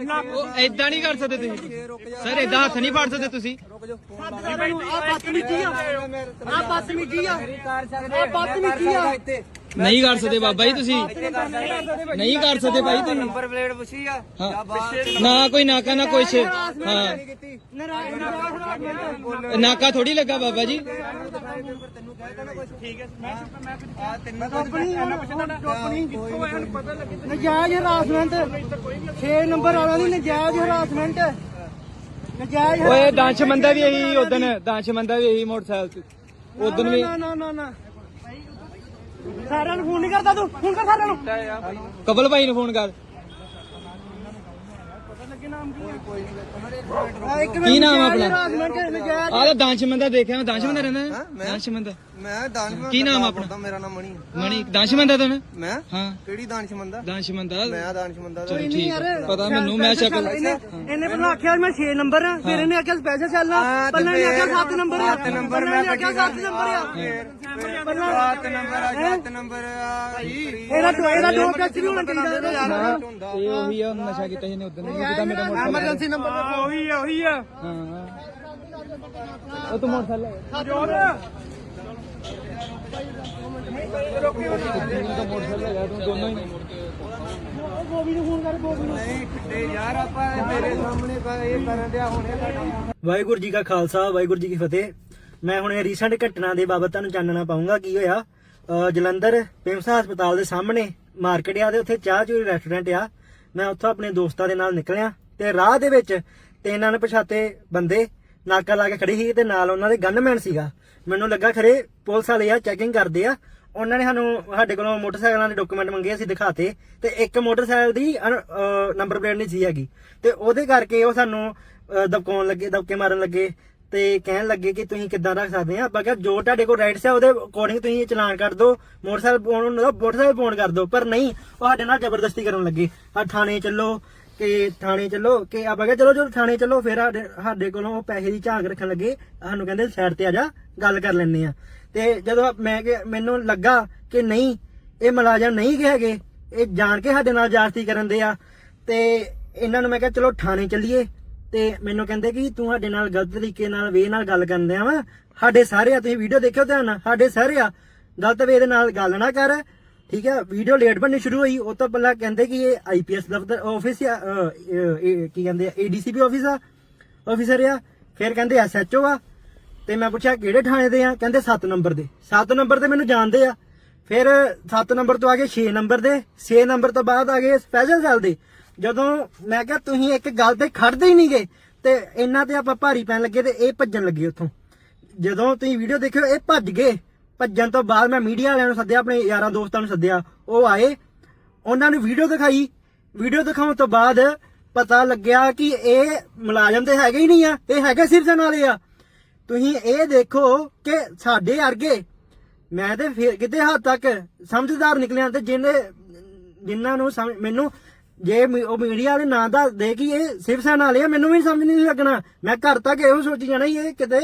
ਉਹ ਐਦਾਂ ਨਹੀਂ ਕਰ ਸਕਦੇ ਤੁਸੀਂ। ਸਰ ਐਦਾਂ ਹੱਥ ਨਹੀਂ ਫੜ ਸਕਦੇ ਤੁਸੀਂ। ਆ ਬਦਤਮੀਜੀ ਆ ਆ ਬਦਤਮੀਜੀ ਆ ਆ ਬਦਤਮੀਜੀ ਆ ਨਹੀਂ ਕਰ ਸਕਦੇ ਬਾਬਾ ਜੀ ਤੁਸੀਂ। ਨਹੀਂ ਕਰ ਸਕਦੇ ਭਾਈ ਤੁਸੀਂ। ਨੰਬਰ ਪਲੇਟ ਪੁੱਛੀ ਆ ਨਾ ਕੋਈ ਨਾਕਾ, ਨਾ ਕੁਛ ਹਾਂ। ਨਾਕਾ ਥੋੜੀ ਲੱਗਾ ਬਾਬਾ ਜੀ। ਆ ਤਿੰਨ ਕੰਪਨੀ ਕੰਪਨੀ ਨਜਾਇਜ਼ ਹਰਾਸਮੈਂਟ 6 ਨੰਬਰ ਵਾਲਾ ਦੀ ਨਜਾਇਜ਼ ਹਰਾਸਮੈਂਟ ਨਜਾਇਜ਼ ਓਏ ਦਾਂਸ਼ ਮੰਦਾ ਵੀ ਇਹੀ ਉਦਨ ਦਾਂਸ਼ ਮੰਦਾ ਵੀ ਇਹੀ ਮੋਟਰਸਾਈਕਲ ਤੇ। ਉਦਨ ਵੀ ਨਾ ਨਾ ਨਾ ਨਾ। ਸਾਰਿਆਂ ਨੂੰ ਫੋਨ ਨਹੀਂ ਕਰਦਾ ਤੂੰ। ਫੋਨ ਕਰ ਸਾਰਿਆਂ ਨੂੰ। ਕਬਲ ਭਾਈ ਨੂੰ ਫੋਨ ਕਰ। ਕੀ ਨਾਮ ਆ ਆਪਣਾ? ਆਹ ਤਾਂ ਦਾਂਸ਼ ਮੰਦਾ ਦੇਖਿਆ ਮੈਂ ਰਹਿੰਦਾ। ਹੈ? ਮੈਂ ਦਾਨਸ਼ਮੰਦ ਕੀ ਨਾਮ ਆਪਣਾ? ਮੇਰਾ ਨਾਮ ਮਣੀ। ਆ। ਮਣੀ ਦਾਂਸ਼ ਮੰਦਾ ਤਾਂ ਨਾ ਮੈਂ? ਹਾਂ। ਕਿਹੜੀ ਦਾਨਸ਼ਮੰਦ ਮੰਦਾ ਮੈਂ ਦਾਨਸ਼ਮੰਦ ਆ ਚਲੋ ਠੀਕ ਹੈ। ਪਤਾ ਮੈਨੂੰ ਮੈਂ ਸ਼ਕਲ ਇਹਨੇ ਇਹਨੇ ਪਹਿਲਾਂ ਆਖਿਆ ਮੈਂ 6 ਨੰਬਰ ਆ ਫਿਰ ਇਹਨੇ ਆਖਿਆ ਸਪੈਸ਼ਲ ਚੱਲਣਾ ਪਹਿਲਾਂ ਇਹਨੇ ਆਖਿਆ 7 ਨੰਬਰ ਆ। ਨੰਬਰ ਪਹਿਲਾਂ ਮੈਂ ਇਹਨੇ ਆਖਿਆ 7 ਨੰਬਰ ਆ। ਪਹਿਲਾਂ 7 ਨੰਬਰ ਆ। 7 ਨੰਬਰ ਆ ਇਹਦਾ ਦੋ ਇਹਦਾ ਦੋ ਟੈਸਟ ਵੀ ਹੋਣਾ ਚਾਹੀਦਾ ਇਹਦਾ। ਇਹ ਉਹੀ ਆ ਨਸ਼ਾ ਕੀਤਾ ਇਹਨੇ ਉਦਨ ਨਹੀਂ ਕੀਤਾ ਮੇਰਾ ਮੋਟਰਸਾਈਕਲ। ਐਮਰਜੈਂਸੀ ਨੰਬਰ ਉਹੀ ਆ ਉਹੀ ਆ। ਹਾਂ। ਉਹ ਤੂੰ ਮੋਟਰਸਾਈਕਲ ਜੋਰ ਵਾਹਿਗੁਰੂ ਜੀ ਕਾ ਖਾਲਸਾ, ਵਾਹਿਗੁਰੂ ਜੀ ਕੀ ਫਤਿਹ। ਮੈਂ ਹੁਣ ਰੀਸੈਂਟ ਘਟਨਾ ਦੇ ਬਾਬਤ ਤੁਹਾਨੂੰ ਜਾਣਨਾ ਪਾਉਂਗਾ ਕੀ ਹੋਇਆ? ਜਲੰਧਰ ਪਿੰਮਸਾ ਹਸਪਤਾਲ ਦੇ ਸਾਹਮਣੇ ਮਾਰਕੀਟ ਆ ਤੇ ਉੱਥੇ ਚਾਹ ਚੂਰੀ ਰੈਸਟੋਰੈਂਟ ਆ। ਮੈਂ ਉੱਥੋਂ ਆਪਣੇ ਦੋਸਤਾਂ ਦੇ ਨਾਲ ਨਿਕਲਿਆ ਤੇ ਰਾਹ ਦੇ ਵਿੱਚ ਤਿੰਨ ਅਣਪਛਾਤੇ ਬੰਦੇ ਨਾਕਾ ਲਾ ਕੇ ਖੜੇ ਸੀ ਤੇ ਨਾਲ ਉਹਨਾਂ ਦੇ ਗਨਮੈਨ ਸੀਗਾ। ਮੈਨੂੰ ਲੱਗਾ ਖਰੇ ਪੁਲਿਸ ਵਾਲੇ ਆ ਚੈਕਿੰਗ ਕਰਦੇ ਆ। ਉਹਨਾਂ ਨੇ ਸਾਨੂੰ, ਸਾਡੇ ਕੋਲੋਂ ਮੋਟਰਸਾਈਕਲਾਂ ਦੇ ਡਾਕੂਮੈਂਟ ਮੰਗੇ, ਅਸੀਂ ਦਿਖਾਤੇ। ਤੇ ਇੱਕ ਮੋਟਰਸਾਈਕਲ ਦੀ ਨੰਬਰ ਪਲੇਟ ਨਹੀਂ ਸੀ ਹੈਗੀ। ਤੇ ਉਹਦੇ ਕਰਕੇ ਉਹ ਸਾਨੂੰ ਦਬਕਾਉਣ ਲੱਗੇ, ਦਬਕੇ ਮਾਰਨ ਲੱਗੇ। ਤੇ ਕਹਿਣ ਲੱਗੇ ਕਿ ਤੁਸੀਂ ਕਿੱਦਾਂ ਰੱਖ ਸਕਦੇ ਆ? ਆਪਾਂ ਕਿਹਾ, ਜੋ ਤੁਹਾਡੇ ਕੋਲ ਰਾਈਟਸ ਆ, ਉਹਦੇ ਅਕੋਰਡਿੰਗ ਤੁਸੀਂ ਚਲਾਨ ਕਰ ਦਿਓ ਮੋਟਰਸਾਈਕਲ ਪਾਉਣ ਦਾ ਮੋਟਰਸਾਈਕਲ ਫੋਨ ਕਰ ਦਿਓ ਪਰ ਨਹੀਂ, ਉਹ ਸਾਡੇ ਨਾਲ ਜ਼ਬਰਦਸਤੀ ਕਰਨ ਲੱਗੇ। ਆ ਥਾਣੇ ਚੱਲੋ ਕਿ ਥਾਣੇ ਚੱਲੋ, ਕਿ ਆਪਾਂ ਕਿਹਾ ਚਲੋ, ਜਦੋਂ ਥਾਣੇ ਚੱਲੋ, ਫਿਰ ਸਾਡੇ ਸਾਡੇ ਕੋਲੋਂ ਉਹ ਪੈਸੇ ਦੀ ਝਾਂਕ ਰੱਖਣ ਲੱਗੇ। ਸਾਨੂੰ ਕਹਿੰਦੇ ਸਾਈਡ ਤੇ ਆ ਜਾ, ਗੱਲ ਕਰ ਲੈਂਦੇ ਆ। ਤੇ ਜਦੋਂ ਮੈਂ ਕਿ ਮੈਨੂੰ ਲੱਗਾ ਕਿ ਨਹੀਂ, ਇਹ ਮੁਲਾਜ਼ਮ ਨਹੀਂ ਗਏ ਹੈਗੇ। ਇਹ ਜਾਣ ਕੇ ਸਾਡੇ ਨਾਲ ਜਾਸਤੀ ਕਰਨ ਦੇ ਆ। ਤੇ ਇਹਨਾਂ ਨੂੰ ਮੈਂ ਕਿਹਾ, ਚਲੋ ਥਾਣੇ ਚੱਲੀਏ। ਤੇ ਮੈਨੂੰ ਕਹਿੰਦੇ ਕਿ ਤੂੰ ਸਾਡੇ ਨਾਲ ਗਲਤ ਤਰੀਕੇ ਨਾਲ, ਵੇ ਨਾਲ ਗੱਲ ਕਰਨ ਆ ਵਾ। ਸਾਡੇ ਸਾਰੇ ਆ, ਤੁਸੀਂ ਵੀਡੀਓ ਦੇਖਿਓ ਧਿਆਨ ਨਾਲ। ਸਾਡੇ ਸਾਰੇ ਆ। ਗਲਤ ਵੇ ਦੇ ਨਾਲ ਗੱਲ ਨਾ ਕਰ। ਠੀਕ ਹੈ ਵੀਡੀਓ ਲੇਟ ਬਣਨੀ ਸ਼ੁਰੂ ਹੋਈ ਉਹ ਤੋਂ ਪਹਿਲਾਂ ਕਹਿੰਦੇ ਕਿ ਇਹ ਆਈਪੀਐਸ ਦਫ਼ਤਰ ਆਫਿਸ ਆ ਅਹ, ਇਹ- ਇਹ ਕੀ ਕਹਿੰਦੇ ਆ ਏਡੀਸੀਪੀ ਆਫਿਸ ਆ ਆਫਿਸਰ ਆ ਫਿਰ ਕਹਿੰਦੇ ਐਸਐਚਓ ਆ ਤੇ ਮੈਂ ਪੁੱਛਿਆ ਕਿਹੜੇ ਥਾਣੇ ਦੇ ਆ ਕਹਿੰਦੇ 7 ਨੰਬਰ ਦੇ 7 ਨੰਬਰ ਤੇ ਮੈਨੂੰ ਜਾਣਦੇ ਆ ਫਿਰ 7 ਨੰਬਰ ਤੋਂ ਆ ਗਏ 6 ਨੰਬਰ ਦੇ 6 ਨੰਬਰ ਤੋਂ ਬਾਅਦ ਆ ਗਏ ਸਪੈਸ਼ਲ ਸੈੱਲ ਦੇ ਜਦੋਂ ਮੈਂ ਕਿਹਾ ਤੁਸੀਂ ਇੱਕ ਗੱਲ ਤੇ ਖੜਦੇ ਹੀ ਨਹੀਂ ਗਏ ਤੇ ਇਹਨਾਂ ਤੇ ਆਪਾਂ ਭਾਰੀ ਪੈਣ ਲੱਗੇ ਤੇ ਇਹ ਭੱਜਣ ਲੱਗੇ ਉੱਥੋਂ ਜਦੋਂ ਤੁਸੀਂ ਵੀਡੀਓ ਦੇਖਿਓ ਇਹ ਭੱਜ ਗਏ ਭੱਜਣ ਤੋਂ ਬਾਅਦ ਮੈਂ ਮੀਡੀਆ ਵਾਲਿਆਂ ਨੂੰ ਸੱਦਿਆ, ਆਪਣੇ ਯਾਰਾਂ ਦੋਸਤਾਂ ਨੂੰ ਸੱਦਿਆ। ਉਹ ਆਏ, ਉਹਨਾਂ ਨੂੰ ਵੀਡੀਓ ਦਿਖਾਈ। ਵੀਡੀਓ ਦਿਖਾਉਣ ਤੋਂ ਬਾਅਦ ਪਤਾ ਲੱਗਿਆ ਕਿ ਇਹ ਮੁਲਾਜ਼ਮ ਤੇ ਹੈਗੇ ਹੀ ਨਹੀਂ ਆ, ਇਹ ਹੈਗੇ ਸਿਰਜਣ ਵਾਲੇ ਆ। ਤੁਸੀਂ ਇਹ ਦੇਖੋ ਕਿ ਸਾਡੇ ਵਰਗੇ, ਮੈਂ ਤੇ ਫਿਰ ਕਿਤੇ ਹੱਦ ਤੱਕ ਸਮਝਦਾਰ ਨਿਕਲਿਆ ਤੇ ਜਿਹਨੇ, ਜਿਨ੍ਹਾਂ ਨੂੰ ਮੈਨੂੰ ਜੇ ਉਹ ਮੀਡੀਆ ਵਾਲੇ ਨਾਂ ਦਾ ਦੇ ਕਿ ਇਹ ਸਿਵ ਸੈਨਾ ਵਾਲੇ ਆ, ਮੈਨੂੰ ਵੀ ਸਮਝ ਨਹੀਂ ਲੱਗਣਾ। ਮੈਂ ਘਰ ਤੱਕ ਇਹੋ ਸੋਚੀ ਜਾਣਾ, ਇਹ ਕਿਤੇ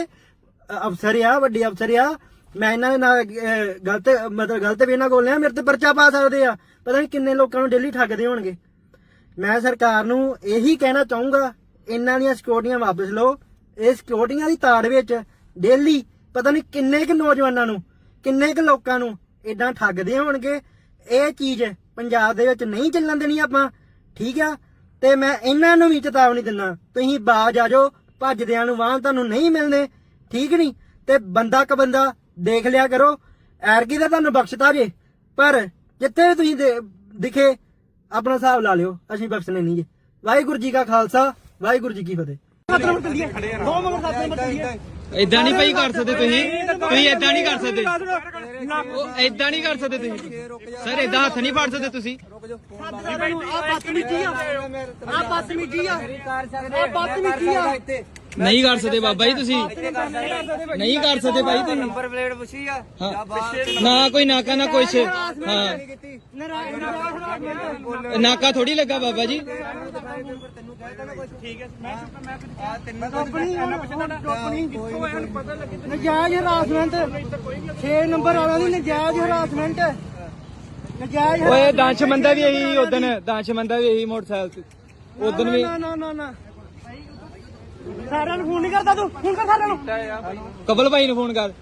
ਅਫਸਰ ਆ, ਵੱਡੇ ਅਫਸਰ ਆ ਮੈਂ ਇਹਨਾਂ ਦੇ ਨਾਲ ਅ, ਗਲਤ ਮਤਲਬ ਗਲਤ ਵੀ ਇਹਨਾਂ ਕੋਲ ਆ ਮੇਰੇ ਤੇ ਪਰਚਾ ਪਾ ਸਕਦੇ ਆ। ਪਤਾ ਨਹੀਂ ਕਿੰਨੇ ਲੋਕਾਂ ਨੂੰ ਡੇਲੀ ਠੱਗਦੇ ਹੋਣਗੇ। ਮੈਂ ਸਰਕਾਰ ਨੂੰ ਇਹੀ ਕਹਿਣਾ ਚਾਹੂੰਗਾ ਇਹਨਾਂ ਦੀਆਂ ਸਿਕਿਉਰਟੀਆਂ ਵਾਪਸ ਲਓ। ਇਹ ਸਿਕਿਉਰਟੀਆਂ ਦੀ ਤਾੜ ਵਿੱਚ ਡੇਲੀ ਪਤਾ ਨਹੀਂ ਕਿੰਨੇ ਕੁ ਨੌਜਵਾਨਾਂ ਨੂੰ ਕਿੰਨੇ ਕੁ ਲੋਕਾਂ ਨੂੰ ਇਦਾਂ ਠੱਗਦੇ ਹੋਣਗੇ। ਇਹ ਚੀਜ਼ ਪੰਜਾਬ ਦੇ ਵਿੱਚ ਨਹੀਂ ਚੱਲਣ ਦੇਣੀ ਆਪਾਂ ਠੀਕ ਆ? ਤੇ ਮੈਂ ਇਹਨਾਂ ਨੂੰ ਵੀ ਚੇਤਾਵਨੀ ਦਿੰਦਾ ਤੁਸੀਂ ਬਾਜ ਆ ਜਾਓ ਭੱਜਦਿਆਂ ਨੂੰ ਵਾਹਨ ਤੁਹਾਨੂੰ ਨਹੀਂ ਮਿਲਨੇ ਠੀਕ ਨਹੀਂ ਤੇ ਬੰਦਾ ਕ ਬੰਦਾ ਦੇਖ ਲਿਆ ਕਰੋ। ਐਰਗੀ ਦਾ ਤੁਹਾਨੂੰ ਬਖਸ਼ਤਾ ਜੇ। ਪਰ ਜਿੱਥੇ ਵੀ ਤੁਸੀਂ ਦਿਖੇ ਆਪਣਾ ਹਿਸਾਬ ਲਾ ਲਿਓ। ਅਸੀਂ ਬਖਸ਼ਣੇ ਨਹੀਂ ਜੀ ਵਾਹਿਗੁਰੂ ਜੀ ਕਾ ਖਾਲਸਾ ਵਾਹਿਗੁਰੂ ਜੀ ਕੀ ਫਤਿਹ। ਦੋ ਮਗਰ ਸੱਤ ਨੰਬਰ ਚੱਲੀਏ ਐਦਾਂ ਨਹੀਂ ਭਾਈ ਕਰ ਸਕਦੇ ਤੁਸੀਂ। ਤੁਸੀਂ ਐਦਾਂ ਨਹੀਂ ਕਰ ਸਕਦੇ। ਉਹ ਐਦਾਂ ਨਹੀਂ ਕਰ ਸਕਦੇ ਤੁਸੀਂ। ਸਰ ਐਦਾਂ ਹੱਥ ਨਹੀਂ ਫੜ ਸਕਦੇ ਤੁਸੀਂ। ਆ ਬਦਤਮੀਜੀ ਆ। ਆ ਬਦਤਮੀਜੀ ਆ। ਆ ਬਦਤਮੀਜੀ ਆ। ਨਹੀਂ ਕਰ ਸਕਦੇ ਬਾਬਾ ਜੀ ਤੁਸੀਂ। ਨਹੀਂ ਕਰ ਸਕਦੇ ਭਾਈ ਤੁਸੀਂ। ਨੰਬਰ ਪਲੇਟ ਪੁੱਛੀ ਆ। ਹਾਂ। ਨਾ ਕੋਈ ਨਾਕਾ ਨਾ ਕੁਛ ਹਾਂ। ਨਰਾਇਣ ਨਰਾਇਣ ਨਾਕਾ ਥੋੜੀ ਲੱਗਾ ਬਾਬਾ ਜੀ। ਨਜਾਇਜ਼ ਹਰਾਸਮੈਂਟ 6 ਨੰਬਰ ਵਾਲਾ ਦੀ ਨਜਾਇਜ਼ ਹਰਾਸਮੈਂਟ ਨਜਾਇਜ਼ ਓਏ ਦਾਂਸ਼ ਮੰਦਾ ਵੀ ਇਹੀ ਉਦਨ ਦਾਂਸ਼ ਮੰਦਾ ਵੀ ਇਹੀ ਮੋਟਰਸਾਈਕਲ ਤੇ। ਉਦੋਂ ਵੀ। ਨਾ ਨਾ ਨਾ ਨਾ। ਸਾਰਿਆਂ ਨੂੰ ਫੋਨ ਨਹੀਂ ਕਰਦਾ ਤੂੰ, ਫੋਨ ਕਰ ਸਾਰਿਆਂ ਨੂੰ। ਕਬਲ ਭਾਈ ਨੂੰ ਫੋਨ ਕਰ।